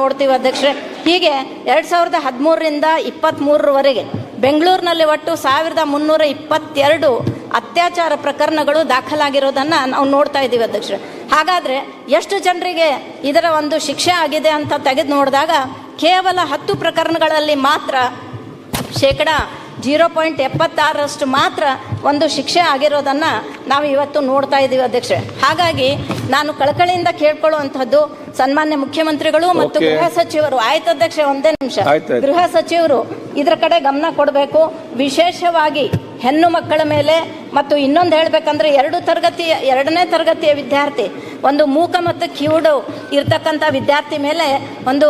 ನೋಡ್ತೀವಿ ಅಧ್ಯಕ್ಷರೇ. ಹೀಗೆ ಎರಡು ಸಾವಿರದ ಹದಿಮೂರರಿಂದ ಇಪ್ಪತ್ತ್ಮೂರರವರೆಗೆ ಬೆಂಗಳೂರಿನಲ್ಲಿ ಒಟ್ಟು ಸಾವಿರದ ಮುನ್ನೂರ ಇಪ್ಪತ್ತೆರಡು ಅತ್ಯಾಚಾರ ಪ್ರಕರಣಗಳು ದಾಖಲಾಗಿರೋದನ್ನು ನಾವು ನೋಡ್ತಾ ಇದ್ದೀವಿ ಅಧ್ಯಕ್ಷರೇ. ಹಾಗಾದರೆ ಎಷ್ಟು ಜನರಿಗೆ ಇದರ ಒಂದು ಶಿಕ್ಷೆ ಆಗಿದೆ ಅಂತ ತೆಗೆದು ನೋಡಿದಾಗ ಕೇವಲ ಹತ್ತು ಪ್ರಕರಣಗಳಲ್ಲಿ ಮಾತ್ರ ಶೇಕಡ ಜೀರೋ ಪಾಯಿಂಟ್ ಎಪ್ಪತ್ತಾರರಷ್ಟು ಮಾತ್ರ ಒಂದು ಶಿಕ್ಷೆ ಆಗಿರೋದನ್ನು ನಾವು ಇವತ್ತು ನೋಡ್ತಾ ಇದ್ದೀವಿ ಅಧ್ಯಕ್ಷೆ ಹಾಗಾಗಿ ನಾನು ಕಳಕಳಿಯಿಂದ ಕೇಳ್ಕೊಳ್ಳುವಂಥದ್ದು ಸನ್ಮಾನ್ಯ ಮುಖ್ಯಮಂತ್ರಿಗಳು ಮತ್ತು ಗೃಹ ಸಚಿವರು. ಆಯ್ತು ಅಧ್ಯಕ್ಷ ಒಂದೇ ನಿಮಿಷ. ಗೃಹ ಸಚಿವರು ಇದರ ಕಡೆ ಗಮನ ಕೊಡಬೇಕು. ವಿಶೇಷವಾಗಿ ಹೆಣ್ಣು ಮಕ್ಕಳ ಮೇಲೆ ಮತ್ತು ಇನ್ನೊಂದು ಹೇಳಬೇಕಂದ್ರೆ ಎರಡು ತರಗತಿಯ ಎರಡನೇ ತರಗತಿಯ ವಿದ್ಯಾರ್ಥಿ, ಒಂದು ಮೂಕ ಮತ್ತು ಕಿವುಡು ಇರ್ತಕ್ಕಂಥ ವಿದ್ಯಾರ್ಥಿ ಮೇಲೆ ಒಂದು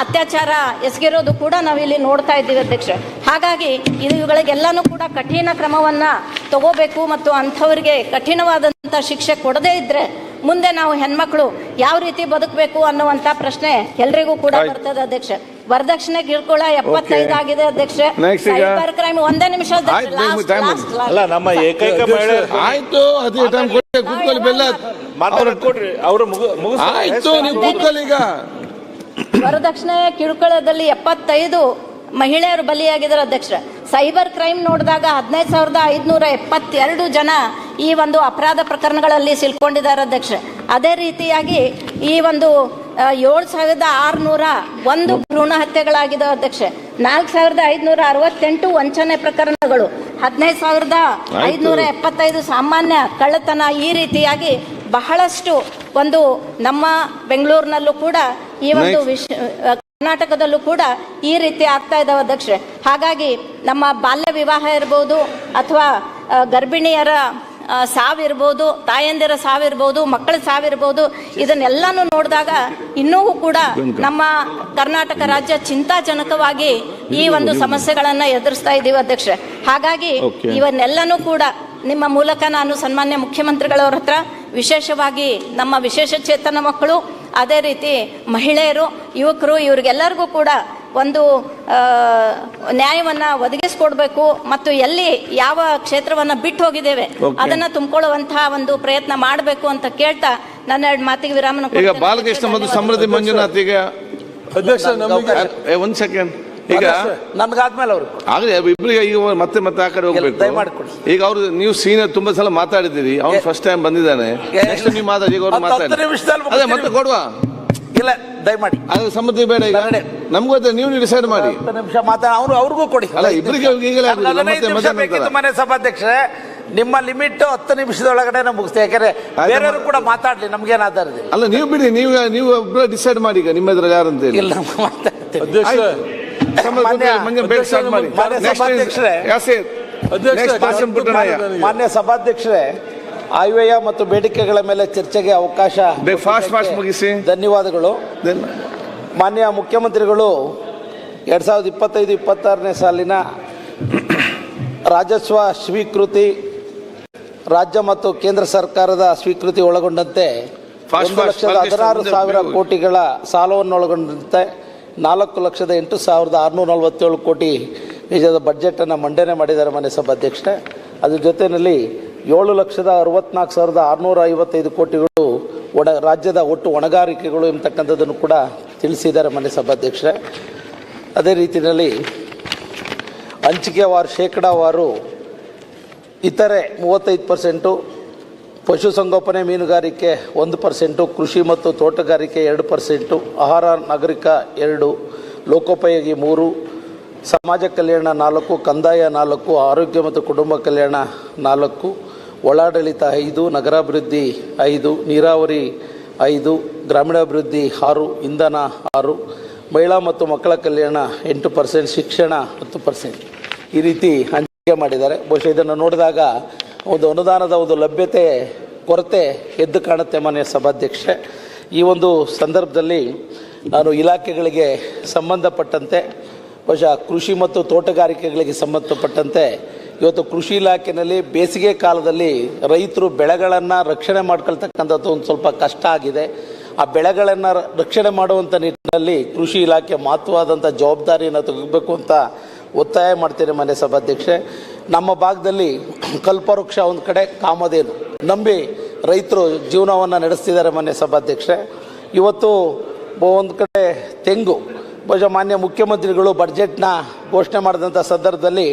ಅತ್ಯಾಚಾರ ಎಸಗಿರೋದು ಕೂಡ ನಾವಿಲ್ಲಿ ನೋಡ್ತಾ ಇದ್ದೀವಿ ಅಧ್ಯಕ್ಷ ಹಾಗಾಗಿ ಇವುಗಳಿಗೆಲ್ಲನೂ ಕೂಡ ಕಠಿಣ ಕ್ರಮವನ್ನು ತಗೋಬೇಕು ಮತ್ತು ಅಂಥವರಿಗೆ ಕಠಿಣವಾದಂಥ ಶಿಕ್ಷೆ ಕೊಡದೇ ಇದ್ದರೆ ಮುಂದೆ ನಾವು ಹೆಣ್ಮಕ್ಳು ಯಾವ ರೀತಿ ಬದುಕಬೇಕು ಅನ್ನುವಂತ ಪ್ರಶ್ನೆ ಎಲ್ರಿಗೂ ಕೂಡ ಬರ್ತದೆ ಅಧ್ಯಕ್ಷ. ವರದಕ್ಷಿಣೆ ಕಿರುಕುಳ ಎಪ್ಪತ್ತೈದು ಆಗಿದೆ ಅಧ್ಯಕ್ಷ. ಸೈಬರ್ ಕ್ರೈಮ್ ಒಂದೇ ನಿಮಿಷ. ಅಲ್ಲ ನಮ್ಮ ಏಕೈಕ ಮಹಿಳೆ ಆಯ್ತು ಅದೇ ಟೈಮ್ ಕೊಟ್ಟೆ ಕೂತ್ಕೊಳ್ಳಿ ಬೆಲ್ಲ ಮಾತಾಡೋದು ಕೊಡ್ರಿ ಅವರು ಮುಗು ಮುಗಿಸ್ ಆಯ್ತು ನೀವು ಕೂತ್ಕೊಳ್ಳಿ ಈಗ. ವರದಕ್ಷಿಣೆ ಕಿರುಕುಳದಲ್ಲಿ ಎಪ್ಪತ್ತೈದು ಮಹಿಳೆಯರು ಬಲಿಯಾಗಿದ್ದಾರೆ ಅಧ್ಯಕ್ಷ. ಸೈಬರ್ ಕ್ರೈಮ್ ನೋಡಿದಾಗ ಹದಿನೈದು ಸಾವಿರದ ಐದುನೂರ ಎಪ್ಪತ್ತೆರಡು ಜನ ಈ ಒಂದು ಅಪರಾಧ ಪ್ರಕರಣಗಳಲ್ಲಿ ಸಿಲ್ಕೊಂಡಿದ್ದಾರೆ ಅಧ್ಯಕ್ಷ ಅದೇ ರೀತಿಯಾಗಿ ಈ ಒಂದು ಏಳು ಸಾವಿರದ ಆರುನೂರ ಒಂದು ಭ್ರೂಣ ಹತ್ಯೆಗಳಾಗಿದೆ ಅಧ್ಯಕ್ಷ ನಾಲ್ಕು ಸಾವಿರದ ಐದುನೂರ ಅರವತ್ತೆಂಟು ವಂಚನೆ ಪ್ರಕರಣಗಳು ಹದಿನೈದು ಸಾವಿರದ ಐದುನೂರ ಎಪ್ಪತ್ತೈದು ಸಾಮಾನ್ಯ ಕಳ್ಳತನ ಈ ರೀತಿಯಾಗಿ ಬಹಳಷ್ಟು ಒಂದು ನಮ್ಮ ಬೆಂಗಳೂರಿನಲ್ಲೂ ಕೂಡ ಈ ಒಂದು ವಿಶ್ ಕರ್ನಾಟಕದಲ್ಲೂ ಕೂಡ ಈ ರೀತಿ ಆಗ್ತಾ ಇದ್ದಾವೆ ಅಧ್ಯಕ್ಷೆ ಹಾಗಾಗಿ ನಮ್ಮ ಬಾಲ್ಯ ವಿವಾಹ ಇರ್ಬೋದು ಅಥವಾ ಗರ್ಭಿಣಿಯರ ಸಾವಿರ್ಬೋದು ತಾಯಂದಿರ ಸಾವಿರ್ಬೋದು ಮಕ್ಕಳ ಸಾವಿರ್ಬೋದು ಇದನ್ನೆಲ್ಲಾನು ನೋಡಿದಾಗ ಇನ್ನೂ ಕೂಡ ನಮ್ಮ ಕರ್ನಾಟಕ ರಾಜ್ಯ ಚಿಂತಾಜನಕವಾಗಿ ಈ ಒಂದು ಸಮಸ್ಯೆಗಳನ್ನು ಎದುರಿಸ್ತಾ ಇದ್ದೀವಿ ಅಧ್ಯಕ್ಷರೇ. ಹಾಗಾಗಿ. ಇವನ್ನೆಲ್ಲನೂ ಕೂಡ ನಿಮ್ಮ ಮೂಲಕ ನಾನು ಸನ್ಮಾನ್ಯ ಮುಖ್ಯಮಂತ್ರಿಗಳವ್ರ ಹತ್ರ ವಿಶೇಷವಾಗಿ ನಮ್ಮ ವಿಶೇಷ ಚೇತನ ಮಕ್ಕಳು ಅದೇ ರೀತಿ ಮಹಿಳೆಯರು ಯುವಕರು ಇವ್ರಿಗೆಲ್ಲರಿಗೂ ಕೂಡ ಒಂದು ನ್ಯಾಯವನ್ನ ಒದಗಿಸ್ಕೊಡ್ಬೇಕು ಮತ್ತು ಎಲ್ಲಿ ಯಾವ ಕ್ಷೇತ್ರವನ್ನ ಬಿಟ್ಟು ಹೋಗಿದ್ದೇವೆ. ಅದನ್ನ ತುಂಬಿಕೊಳ್ಳುವಂತಹ ಒಂದು ಪ್ರಯತ್ನ ಮಾಡಬೇಕು ಅಂತ ಕೇಳ್ತಾ ನನ್ನ ಎರಡು ಮಾತಿಗೆ ವಿರಾಮನ ಈಗ. ಬಾಲಕೃಷ್ಣ ಮತ್ತು ಸಮೃದ್ಧಿ ಮಂಜುನಾಥ್ ಈಗ ಅಧ್ಯಕ್ಷ ಒಂದ್ ಸೆಕೆಂಡ್ ಈಗ ನನ್ಗಾದ್ಮೇಲೆ ಅವರು. ಆಗಲಿ ಇಬ್ಬರಿಗೆ ಈಗ ಮತ್ತೆ ಮತ್ತೆ ಆ ಕಡೆ ಹೋಗ್ಬೇಕು. ಈಗ ಅವರು ನೀವು ಸೀನಿಯರ್ ತುಂಬಾ ಸಲ ಮಾತಾಡಿದ್ದೀರಿ. ಅವ್ನು ಫಸ್ಟ್ ಟೈಮ್ ಬಂದಿದ್ದಾನೆ. ನೆಕ್ಸ್ಟ್ ನೀವು ಮಾತಾಡಿ ಈಗ ಅವ್ರು ಮಾತಾಡಿ. ಅದೇ ಮತ್ತೆ ಕೊಡುವ? ಇಲ್ಲ. ದಯಮಾಡಿ. ಅದು ಸಮ್ಮತಿ ಬೇಡ ಈಗ. ಬೇಡ. ನಮ್ಗೂ ನೀವು ಡಿಸೈಡ್ ಮಾಡಿ. ಹತ್ತು ನಿಮಿಷ ಮಾತಾಡ ಅವ್ರು ಅವ್ರಿಗೂ ಕೊಡಿ. ಅಲ್ಲ, ಇಬ್ರಿಗೆ ಈಗಲೇ ಆಗುದಿಲ್ಲ, ಮತ್ತೆ ನಿಮಿಷ ಮಧ್ಯಾಹ್ನ ಬೇಕಿತ್ತು ನಂತರ. ಮನೆ ಸಭಾಧ್ಯಕ್ಷರೇ. ನಿಮ್ಮ ಲಿಮಿಟ್ ಹತ್ತು ನಿಮಿಷದೊಳಗಡೆ ಮುಗಿಸ್ತೇ. ಯಾಕಂದ್ರೆ ಆಯ್ತು, ಬೇರೆಯವರು ಕೂಡ ಮಾತಾಡ್ಲಿ ನಮ್ಗೇನ್ ಆಧಾರ ಇದೆ. ಅಲ್ಲ ನೀವು ಬಿಡಿ ನೀವು ನೀವು ಒಬ್ಬರು ಡಿಸೈಡ್ ಮಾಡಿ ಈಗ ನಿಮ್ಮ ಎದುರು ಯಾರು ಅಂತ ಹೇಳಿ. ಇಲ್ಲ ಅಧ್ಯಕ್ಷ ಸಮೃದ್ಧಿ ಮಾನ್ಯ- ಮಂಜು ಬೇಗ ಸ್ಟಾರ್ಟ್ ಮಾಡಿ. ಮಾನ್ಯ Next is ಸಭಾಧ್ಯಕ್ಷರೇ. ಯಾಸೀರ್. Next ಪುಟ್ಟಣ್ಣಯ್ಯ. ಮಾನ್ಯ ಸಭಾಧ್ಯಕ್ಷರೇ ಆಯವ್ಯಯ ಮತ್ತು ಬೇಡಿಕೆಗಳ ಮೇಲೆ ಚರ್ಚೆಗೆ ಅವಕಾಶ ಫಾಸ್ಟ್ ಫಾಸ್ಟ್ ಮುಗಿಸಿ. ಧನ್ಯವಾದಗಳು. ಮಾನ್ಯ ಮುಖ್ಯಮಂತ್ರಿಗಳು ಎರಡು ಸಾವಿರದ ಇಪ್ಪತ್ತೈದು ಇಪ್ಪತ್ತಾರನೇ ಸಾಲಿನ ರಾಜಸ್ವ ಸ್ವೀಕೃತಿ ರಾಜ್ಯ ಮತ್ತು ಕೇಂದ್ರ ಸರ್ಕಾರದ ಸ್ವೀಕೃತಿ ಒಳಗೊಂಡಂತೆ ಒಂದು ಲಕ್ಷದ ಹದಿನಾರು ಸಾವಿರ. ಕೋಟಿಗಳ ಸಾಲವನ್ನು ಒಳಗೊಂಡಂತೆ ನಾಲ್ಕು ಲಕ್ಷದ ಎಂಟು ಸಾವಿರದ ಆರುನೂರ ನಲವತ್ತೇಳು ಕೋಟಿ ನಿಜದ ಬಡ್ಜೆಟನ್ನು ಮಂಡನೆ ಮಾಡಿದ್ದಾರೆ ಮನೆ ಸಭಾಧ್ಯಕ್ಷರೇ. ಅದ್ರ ಜೊತೆಯಲ್ಲಿ ಏಳು ಲಕ್ಷದ ಅರವತ್ನಾಲ್ಕು ಸಾವಿರದ ಆರುನೂರ ಐವತ್ತೈದು ಕೋಟಿಗಳು ಒಣ, ರಾಜ್ಯದ ಒಟ್ಟು ಹೊಣೆಗಾರಿಕೆಗಳು ಎಂಬತಕ್ಕಂಥದ್ದನ್ನು ಕೂಡ ತಿಳಿಸಿದ್ದಾರೆ ಮನೆ ಸಭಾಧ್ಯಕ್ಷರೇ. ಅದೇ ರೀತಿಯಲ್ಲಿ ಹಂಚಿಕೆವಾರು, ಶೇಕಡಾವಾರು ಇತರೆ ಮೂವತ್ತೈದು ಪರ್ಸೆಂಟು ಪಶುಸಂಗೋಪನೆ ಮೀನುಗಾರಿಕೆ ಒಂದು ಪರ್ಸೆಂಟು, ಕೃಷಿ ಮತ್ತು ತೋಟಗಾರಿಕೆ ಎರಡು ಪರ್ಸೆಂಟು, ಆಹಾರ, ನಾಗರಿಕ ಎರಡು, ಲೋಕೋಪಯೋಗಿ ಮೂರು, ಸಮಾಜ ಕಲ್ಯಾಣ ನಾಲ್ಕು, ಕಂದಾಯ ನಾಲ್ಕು, ಆರೋಗ್ಯ ಮತ್ತು ಕುಟುಂಬ ಕಲ್ಯಾಣ ನಾಲ್ಕು ಒಳಾಡಳಿತ ಐದು, ನಗರಾಭಿವೃದ್ಧಿ ಐದು, ನೀರಾವರಿ ಐದು, ಗ್ರಾಮೀಣಾಭಿವೃದ್ಧಿ ಆರು, ಇಂಧನ ಆರು, ಮಹಿಳಾ ಮತ್ತು ಮಕ್ಕಳ ಕಲ್ಯಾಣ ಎಂಟು ಪರ್ಸೆಂಟ್, ಶಿಕ್ಷಣ ಹತ್ತು ಪರ್ಸೆಂಟ್. ಈ ರೀತಿ ಹಂಚಿಕೆ ಮಾಡಿದ್ದಾರೆ. ಬಹುಶಃ ಇದನ್ನು ನೋಡಿದಾಗ ಒಂದು ಅನುದಾನದ ಒಂದು ಲಭ್ಯತೆ, ಕೊರತೆ ಎದ್ದು ಕಾಣುತ್ತೆ ಮಾನ್ಯ ಸಭಾಧ್ಯಕ್ಷೆ ಈ ಒಂದು ಸಂದರ್ಭದಲ್ಲಿ ನಾನು ಇಲಾಖೆಗಳಿಗೆ ಸಂಬಂಧಪಟ್ಟಂತೆ, ಬಹುಶಃ ಕೃಷಿ ಮತ್ತು ತೋಟಗಾರಿಕೆಗಳಿಗೆ ಸಂಬಂಧಪಟ್ಟಂತೆ ಇವತ್ತು ಕೃಷಿ ಇಲಾಖೆಯಲ್ಲಿ ಬೇಸಿಗೆ ಕಾಲದಲ್ಲಿ ರೈತರು ಬೆಳೆಗಳನ್ನು ರಕ್ಷಣೆ ಮಾಡ್ಕೊಳ್ತಕ್ಕಂಥದ್ದು ಒಂದು ಸ್ವಲ್ಪ ಕಷ್ಟ ಆಗಿದೆ. ಆ ಬೆಳೆಗಳನ್ನು ರಕ್ಷಣೆ ಮಾಡುವಂಥ ನಿಟ್ಟಿನಲ್ಲಿ ಕೃಷಿ ಇಲಾಖೆ ಮಹತ್ವವಾದಂಥ ಜವಾಬ್ದಾರಿಯನ್ನು ತೆಗಬೇಕು ಅಂತ ಒತ್ತಾಯ ಮಾಡ್ತೇನೆ ಮನೆ ಸಭಾಧ್ಯಕ್ಷೆ ನಮ್ಮ ಭಾಗದಲ್ಲಿ ಕಲ್ಪವೃಕ್ಷ ಒಂದು ಕಡೆ ಕಾಮಧೇನು. ನಂಬಿ ರೈತರು ಜೀವನವನ್ನು ನಡೆಸ್ತಿದ್ದಾರೆ ಮನೆ ಸಭಾಧ್ಯಕ್ಷೆ ಇವತ್ತು ಒಂದು ಕಡೆ ತೆಂಗು. ಬಹುಶಃ ಮಾನ್ಯ ಮುಖ್ಯಮಂತ್ರಿಗಳು ಬಡ್ಜೆಟ್ನ ಘೋಷಣೆ ಮಾಡಿದಂಥ ಸಂದರ್ಭದಲ್ಲಿ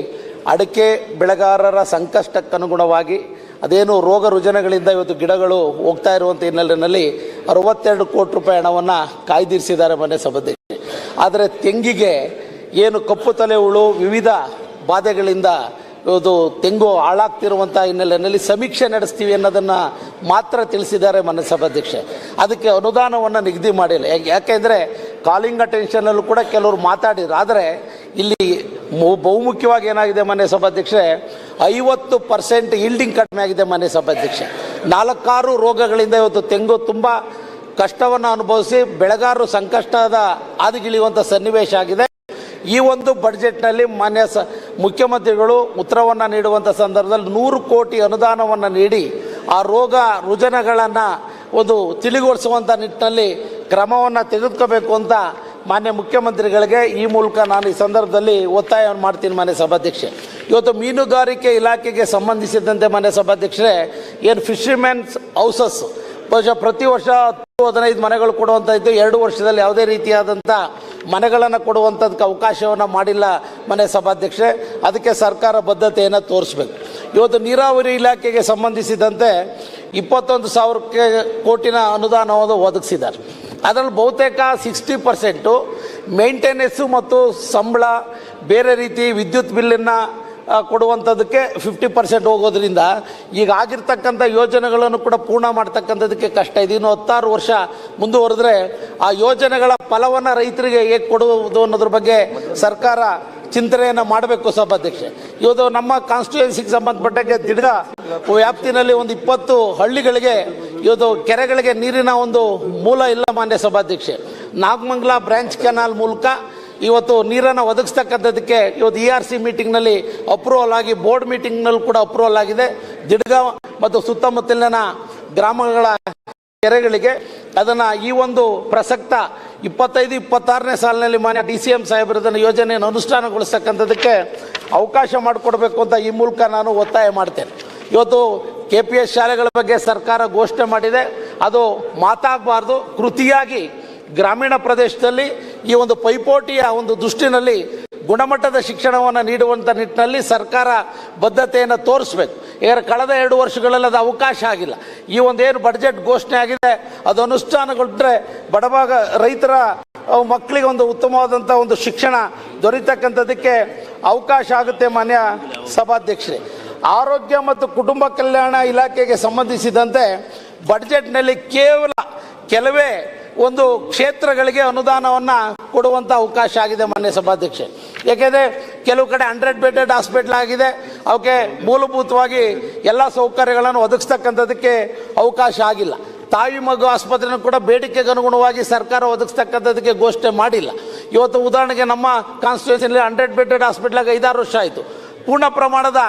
ಅಡಿಕೆ ಬೆಳೆಗಾರರ ಸಂಕಷ್ಟಕ್ಕನುಗುಣವಾಗಿ ಅದೇನು ರೋಗ ರುಜಿನಗಳಿಂದ ಇವತ್ತು ಗಿಡಗಳು ಹೋಗ್ತಾ ಇರುವಂಥ ಹಿನ್ನೆಲೆಯಲ್ಲಿ ಅರವತ್ತೆರಡು ಕೋಟಿ ರೂಪಾಯಿ ಹಣವನ್ನು ಕಾಯ್ದಿರಿಸಿದ್ದಾರೆ ಮನೆ ಸಭಾಧ್ಯಕ್ಷೆ ಆದರೆ ತೆಂಗಿಗೆ ಏನು ಕಪ್ಪು ತಲೆ ಹುಳು ವಿವಿಧ ಬಾಧೆಗಳಿಂದ ಇವತ್ತು ತೆಂಗು ಹಾಳಾಗ್ತಿರುವಂಥ ಹಿನ್ನೆಲೆಯಲ್ಲಿ ಸಮೀಕ್ಷೆ ನಡೆಸ್ತೀವಿ ಅನ್ನೋದನ್ನು ಮಾತ್ರ ತಿಳಿಸಿದ್ದಾರೆ ಮನೆ ಸಭಾಧ್ಯಕ್ಷೆ ಅದಕ್ಕೆ ಅನುದಾನವನ್ನು ನಿಗದಿ ಮಾಡಿಲ್ಲ. ಯಾಕೆ ಯಾಕೆಂದರೆ ಕಾಲಿಂಗ್ ಅಟೆನ್ಷನಲ್ಲೂ ಕೂಡ ಕೆಲವರು ಮಾತಾಡಿದ್ರು. ಆದರೆ ಇಲ್ಲಿ ಬಹುಮುಖ್ಯವಾಗಿ ಏನಾಗಿದೆ ಮನೆ ಸಭಾಧ್ಯಕ್ಷೆ ಐವತ್ತು ಪರ್ಸೆಂಟ್ ಈಲ್ಡಿಂಗ್ ಕಡಿಮೆ ಆಗಿದೆ ಮನೆ ಸಭಾಧ್ಯಕ್ಷೆ ನಾಲ್ಕಾರು ರೋಗಗಳಿಂದ ಇವತ್ತು ತೆಂಗು ತುಂಬ ಕಷ್ಟವನ್ನು ಅನುಭವಿಸಿ, ಬೆಳೆಗಾರರು ಸಂಕಷ್ಟದ ಹಾದಿಗಿಳಿಯುವಂಥ ಸನ್ನಿವೇಶ ಆಗಿದೆ. ಈ ಒಂದು ಬಡ್ಜೆಟ್ನಲ್ಲಿ ಮಾನ್ಯ ಸ, ಮುಖ್ಯಮಂತ್ರಿಗಳು ಉತ್ತರವನ್ನು ನೀಡುವಂಥ ಸಂದರ್ಭದಲ್ಲಿ ನೂರು ಕೋಟಿ ಅನುದಾನವನ್ನು ನೀಡಿ, ಆ ರೋಗ ರುಜನಗಳನ್ನು ಒಂದು ತಿಳಿಗೊಳಿಸುವಂಥ ನಿಟ್ಟಿನಲ್ಲಿ ಕ್ರಮವನ್ನು ತೆಗೆದುಕೋಬೇಕು ಅಂತ ಮಾನ್ಯ ಮುಖ್ಯಮಂತ್ರಿಗಳಿಗೆ ಈ ಮೂಲಕ ನಾನು ಈ ಸಂದರ್ಭದಲ್ಲಿ ಒತ್ತಾಯವನ್ನು ಮಾಡ್ತೀನಿ ಮಾನ್ಯ ಸಭಾಧ್ಯಕ್ಷೆ. ಇವತ್ತು ಮೀನುಗಾರಿಕೆ ಇಲಾಖೆಗೆ ಸಂಬಂಧಿಸಿದಂತೆ ಮಾನ್ಯ ಸಭಾಧ್ಯಕ್ಷರೇ, ಏನು ಫಿಶರ್ಮೆನ್ಸ್ ಹೌಸಸ್, ಬಹುಶಃ ಪ್ರತಿ ವರ್ಷ ಹತ್ತು ಹದಿನೈದು ಮನೆಗಳು ಕೊಡುವಂಥ ಇದ್ದು ಎರಡು ವರ್ಷದಲ್ಲಿ ಯಾವುದೇ ರೀತಿಯಾದಂಥ ಮನೆಗಳನ್ನು ಕೊಡುವಂಥದ್ದಕ್ಕೆ ಅವಕಾಶವನ್ನು ಮಾಡಿಲ್ಲ ಮನೆ ಸಭಾಧ್ಯಕ್ಷೆ ಅದಕ್ಕೆ ಸರ್ಕಾರ ಬದ್ಧತೆಯನ್ನು ತೋರಿಸ್ಬೇಕು. ಇವತ್ತು ನೀರಾವರಿ ಇಲಾಖೆಗೆ ಸಂಬಂಧಿಸಿದಂತೆ ಇಪ್ಪತ್ತೊಂದು ಸಾವಿರಕ್ಕೆ ಕೋಟಿನ ಅನುದಾನವನ್ನು ಒದಗಿಸಿದ್ದಾರೆ. ಅದರಲ್ಲಿ ಬಹುತೇಕ ಸಿಕ್ಸ್ಟಿ ಪರ್ಸೆಂಟು ಮೇಂಟೆನೆನ್ಸು ಮತ್ತು ಸಂಬಳ ಬೇರೆ ರೀತಿ ವಿದ್ಯುತ್ ಬಿಲ್ಲನ್ನು ಕೊಡುವಂಥದ್ದಕ್ಕೆ ಫಿಫ್ಟಿ ಪರ್ಸೆಂಟ್ ಹೋಗೋದ್ರಿಂದ ಈಗ ಆಗಿರ್ತಕ್ಕಂಥ ಯೋಜನೆಗಳನ್ನು ಕೂಡ ಪೂರ್ಣ ಮಾಡ್ತಕ್ಕಂಥದ್ದಕ್ಕೆ ಕಷ್ಟ. ಇದೆ ಇನ್ನು ಹತ್ತಾರು ವರ್ಷ ಮುಂದುವರೆದ್ರೆ ಆ ಯೋಜನೆಗಳ ಫಲವನ್ನು ರೈತರಿಗೆ ಹೇಗೆ ಕೊಡುವುದು ಅನ್ನೋದ್ರ ಬಗ್ಗೆ ಸರ್ಕಾರ ಚಿಂತನೆಯನ್ನು ಮಾಡಬೇಕು ಸಭಾಧ್ಯಕ್ಷೆ. ಇವತ್ತು ನಮ್ಮ ಕಾನ್ಸ್ಟಿಟ್ಯೂನ್ಸಿಗೆ ಸಂಬಂಧಪಟ್ಟಂಗೆ ದಿಢ ವ್ಯಾಪ್ತಿನಲ್ಲಿ ಒಂದು ಇಪ್ಪತ್ತು ಹಳ್ಳಿಗಳಿಗೆ ಇವತ್ತು ಕೆರೆಗಳಿಗೆ ನೀರಿನ ಒಂದು ಮೂಲ ಇಲ್ಲ ಮಾನ್ಯ ಸಭಾಧ್ಯಕ್ಷೆ. ನಾಗಮಂಗಲ ಬ್ರಾಂಚ್ ಕೆನಾಲ್ ಮೂಲಕ ಇವತ್ತು ನೀರನ್ನು ಒದಗಿಸ್ತಕ್ಕಂಥದ್ದಕ್ಕೆ ಇವತ್ತು ಇ ಆರ್ ಸಿ ಮೀಟಿಂಗ್ನಲ್ಲಿ ಅಪ್ರೂವಲ್ ಆಗಿ ಬೋರ್ಡ್ ಮೀಟಿಂಗ್ನಲ್ಲಿ ಕೂಡ ಅಪ್ರೂವಲ್ ಆಗಿದೆ. ದಿಡ್ಗಾಂವ್ ಮತ್ತು ಸುತ್ತಮುತ್ತಲಿನ ಗ್ರಾಮಗಳ ಕೆರೆಗಳಿಗೆ ಅದನ್ನು ಈ ಒಂದು ಪ್ರಸಕ್ತ ಇಪ್ಪತ್ತೈದು, ಇಪ್ಪತ್ತಾರನೇ ಸಾಲಿನಲ್ಲಿ ಮಾನ್ಯ ಡಿ ಸಿ ಎಂ ಸಾಹೇಬರು ಇದನ್ನು ಯೋಜನೆಯನ್ನು ಅನುಷ್ಠಾನಗೊಳಿಸ್ತಕ್ಕಂಥದ್ದಕ್ಕೆ ಅವಕಾಶ ಮಾಡಿಕೊಡ್ಬೇಕು ಅಂತ ಈ ಮೂಲಕ ನಾನು ಒತ್ತಾಯ ಮಾಡ್ತೇನೆ. ಇವತ್ತು ಕೆ ಪಿ ಎಸ್ ಶಾಲೆಗಳ ಬಗ್ಗೆ ಸರ್ಕಾರ ಘೋಷಣೆ ಮಾಡಿದೆ. ಅದು ಮಾತಾಗಬಾರ್ದು. ಕೃತಿಯಾಗಿ ಗ್ರಾಮೀಣ ಪ್ರದೇಶದಲ್ಲಿ ಈ ಒಂದು ಪೈಪೋಟಿಯ ಒಂದು ದೃಷ್ಟಿನಲ್ಲಿ ಗುಣಮಟ್ಟದ ಶಿಕ್ಷಣವನ್ನು ನೀಡುವಂಥ ನಿಟ್ಟಿನಲ್ಲಿ ಸರ್ಕಾರ ಬದ್ಧತೆಯನ್ನು ತೋರಿಸ್ಬೇಕು. ಯಾಕಂದ್ರೆ ಕಳೆದ ಎರಡು ವರ್ಷಗಳಲ್ಲಿ ಅದು ಅವಕಾಶ ಆಗಿಲ್ಲ. ಈ ಒಂದೇನು ಬಡ್ಜೆಟ್ ಘೋಷಣೆ ಆಗಿದೆ, ಅದು ಅನುಷ್ಠಾನಗೊಂಡ್ರೆ ಬಡಭಾಗ ರೈತರ ಮಕ್ಕಳಿಗೆ ಒಂದು ಉತ್ತಮವಾದಂಥ ಒಂದು ಶಿಕ್ಷಣ ದೊರೀತಕ್ಕಂಥದ್ದಕ್ಕೆ ಅವಕಾಶ ಆಗುತ್ತೆ ಮಾನ್ಯ ಸಭಾಧ್ಯಕ್ಷರೇ. ಆರೋಗ್ಯ ಮತ್ತು ಕುಟುಂಬ ಕಲ್ಯಾಣ ಇಲಾಖೆಗೆ ಸಂಬಂಧಿಸಿದಂತೆ ಬಡ್ಜೆಟ್ನಲ್ಲಿ ಕೇವಲ ಕೆಲವೇ ಒಂದು ಕ್ಷೇತ್ರಗಳಿಗೆ ಅನುದಾನವನ್ನು ಕೊಡುವಂಥ ಅವಕಾಶ ಆಗಿದೆ ಮಾನ್ಯ ಸಭಾಧ್ಯಕ್ಷೆ. ಏಕೆಂದರೆ ಕೆಲವು ಕಡೆ ಹಂಡ್ರೆಡ್ ಬೆಡೆಡ್ ಹಾಸ್ಪಿಟ್ಲ್ ಆಗಿದೆ ಅವಕ್ಕೆ ಮೂಲಭೂತವಾಗಿ ಎಲ್ಲ ಸೌಕರ್ಯಗಳನ್ನು ಒದಗಿಸ್ತಕ್ಕಂಥದ್ದಕ್ಕೆ ಅವಕಾಶ ಆಗಿಲ್ಲ. ತಾಯಿ ಮಗು ಆಸ್ಪತ್ರೆನೂ ಕೂಡ ಬೇಡಿಕೆಗೆ ಅನುಗುಣವಾಗಿ ಸರ್ಕಾರ ಒದಗಿಸ್ತಕ್ಕಂಥದ್ದಕ್ಕೆ ಘೋಷಣೆ ಮಾಡಿಲ್ಲ. ಇವತ್ತು ಉದಾಹರಣೆಗೆ ನಮ್ಮ ಕಾನ್ಸ್ಟಿಟ್ಯೂಷನಲ್ಲಿ ಹಂಡ್ರೆಡ್ ಬೆಡೆಡ್ ಹಾಸ್ಪಿಟ್ಲಾಗ ಐದಾರು ವರ್ಷ ಆಯಿತು. ಪೂರ್ಣ ಪ್ರಮಾಣದ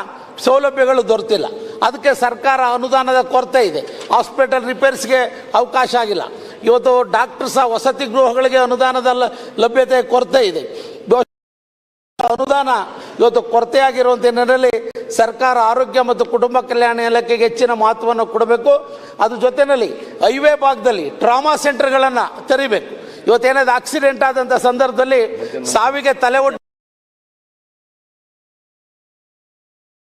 ಸೌಲಭ್ಯಗಳು ದೊರೆತಿಲ್ಲ. ಅದಕ್ಕೆ ಸರ್ಕಾರ ಅನುದಾನದ ಕೊರತೆ ಇದೆ. ಹಾಸ್ಪಿಟಲ್ ರಿಪೇರ್ಸ್ಗೆ ಅವಕಾಶ ಆಗಿಲ್ಲ. ಇವತ್ತು ಡಾಕ್ಟರ್ ಸಹ ವಸತಿ ಗೃಹಗಳಿಗೆ ಅನುದಾನದ ಲಭ್ಯತೆ ಕೊರತೆ ಇದೆ. ಅನುದಾನ ಇವತ್ತು ಕೊರತೆಯಾಗಿರುವಂಥ ಹಿನ್ನೆಲೆಯಲ್ಲಿ ಸರ್ಕಾರ ಆರೋಗ್ಯ ಮತ್ತು ಕುಟುಂಬ ಕಲ್ಯಾಣ ಇಲಾಖೆಗೆ ಹೆಚ್ಚಿನ ಮಹತ್ವವನ್ನು ಕೊಡಬೇಕು. ಅದ್ರ ಜೊತೆಯಲ್ಲಿ ಹೈವೇ ಭಾಗದಲ್ಲಿ ಟ್ರಾಮಾ ಸೆಂಟರ್ಗಳನ್ನು ತೆರಿಬೇಕು. ಇವತ್ತೇನಾದ್ರು ಆಕ್ಸಿಡೆಂಟ್ ಆದಂಥ ಸಂದರ್ಭದಲ್ಲಿ ಸಾವಿಗೆ ತಲೆ